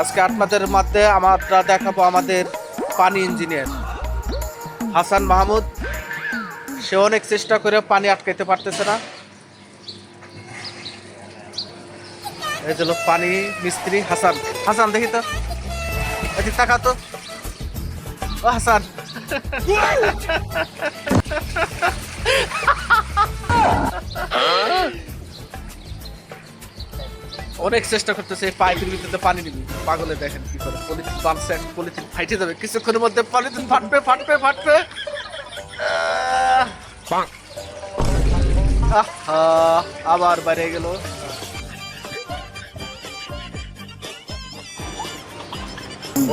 আজকে আট আপনাদের মধ্যে আমরা দেখাবো আমাদের পানি ইঞ্জিনিয়ার। হাসান মাহমুদ, সে অনেক চেষ্টা করে পানি আটকাইতে পারতেছে না। এই পানি মিস্ত্রি হাসান। হাসান, দেখি তো। তাকা তো। ও হাসান। অনেক চেষ্টা করতেছে পাইপের ভিতরে পানি নিবি পাগলে দেখেন কি করে। পলিথিন বানছে এখন পলিথিন ফাইটে যাবে। কিছুক্ষণের মধ্যে পলিথিন ফাটবে ফাটবে ফাটবে। আবার বাইরে গেল।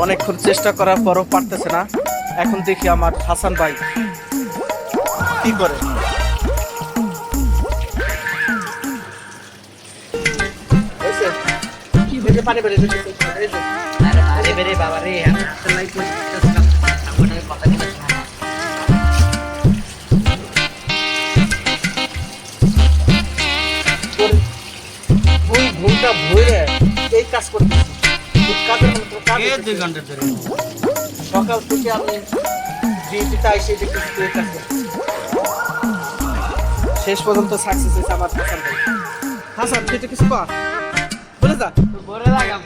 অনেকক্ষণ চেষ্টা করার পরও পারতেছে না। এখন দেখি আমার হাসান ভাই কি করে। যে পানি বেরিয়ে যেতেছে, আরে বারে বেরে বাবা রে আমি আসলে লাইক করতেছিলাম কথা দিতে ওই ঘুমটা ভরে এই কাজ করতেছি কাজের। দুই ঘণ্টা ধরে সকাল থেকে আমি ডিউটিতে এসে দেখতেছি তুই এই কাজ শেষ পর্যন্ত সাকসেস হয়েছে আমার হাসান হাসান তুই তো কিছু কর বলে যা বলে লাগাম।